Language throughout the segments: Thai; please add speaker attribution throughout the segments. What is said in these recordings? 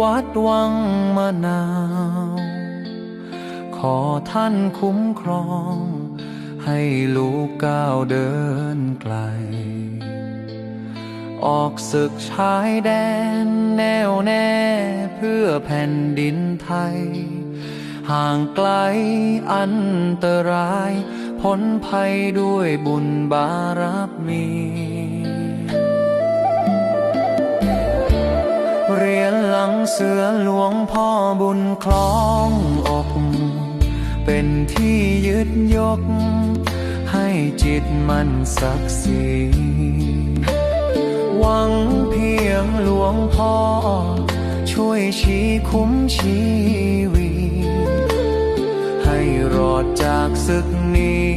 Speaker 1: วัดวังมะนาว ขอท่านคุ้มครอง ให้ลูกก้าวเดินไกล ออกศึกชายแดนแน่วแน่เพื่อแผ่นดินไทย ห่างไกลอันตรายพ้นภัยด้วยบุญบารมี เสือหลวงพ่อบุญคล้องอก เป็นที่ยึดยก ให้จิตมันศักดิ์ศรีหวังเพียงหลวงพ่อ ช่วยชี้คุ้มชีวีให้รอดจากศึกนี้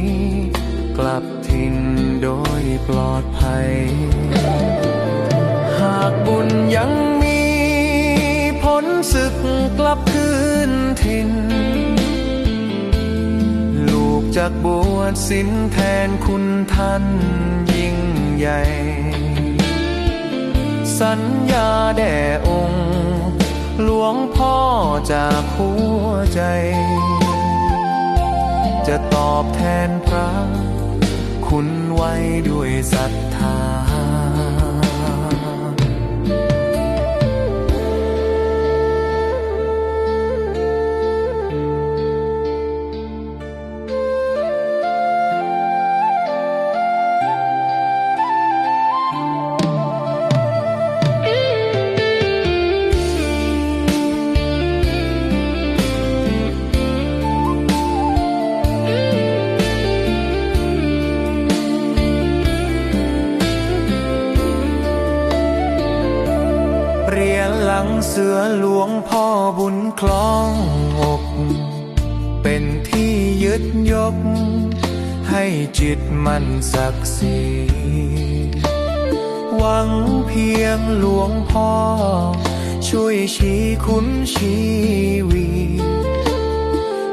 Speaker 1: กลับถิ่นโดยปลอดภัย หากบุญยัง จากบวชสินแทนคุณท่านยิ่งใหญ่ สัญญาแด่องค์ หลวงพ่อจากหัวใจ จะตอบแทนพระ คุณไว้ด้วยศรัทธา ลังเสือหลวงพ่อบุญคล้องอกเป็นที่ยึดยก ให้จิตมันศักดิ์ศรีหวังเพียงหลวงพ่อ ช่วยชี้คุ้นชีวี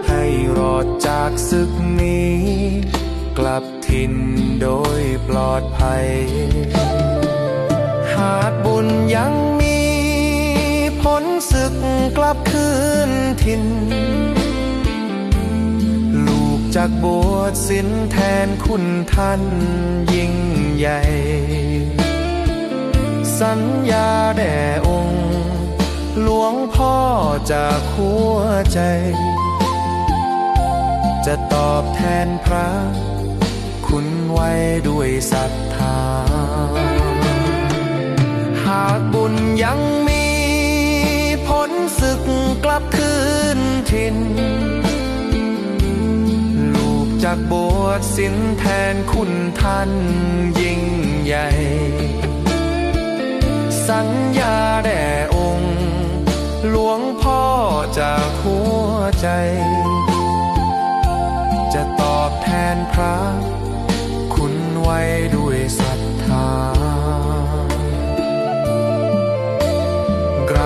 Speaker 1: ให้รอดจากศึกนี้ กลับถิ่นโดยปลอดภัย หากบุญยัง ศึกกลับคืนถิ่น ลูกจากบวชสินแทนคุณท่านยิ่งใหญ่ สัญญาแด่องค์ หลวงพ่อจากหัวใจ จะตอบแทนพระ คุณไว้ด้วยศรัทธา หากบุญยัง ศึกกลับคืนถิ่น ลูกจากบวชสินแทนคุณท่านยิ่งใหญ่ สัญญาแด่องค์ หลวงพ่อจากหัวใจ จะตอบแทนพระ คุณไว้ด้วยศรัทธา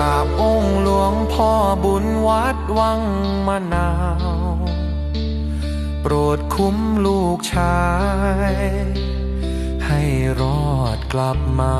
Speaker 1: ราบองค์หลวงพ่อบุญวัดวังมะนาว โปรดคุ้มลูกชาย ให้รอดกลับมา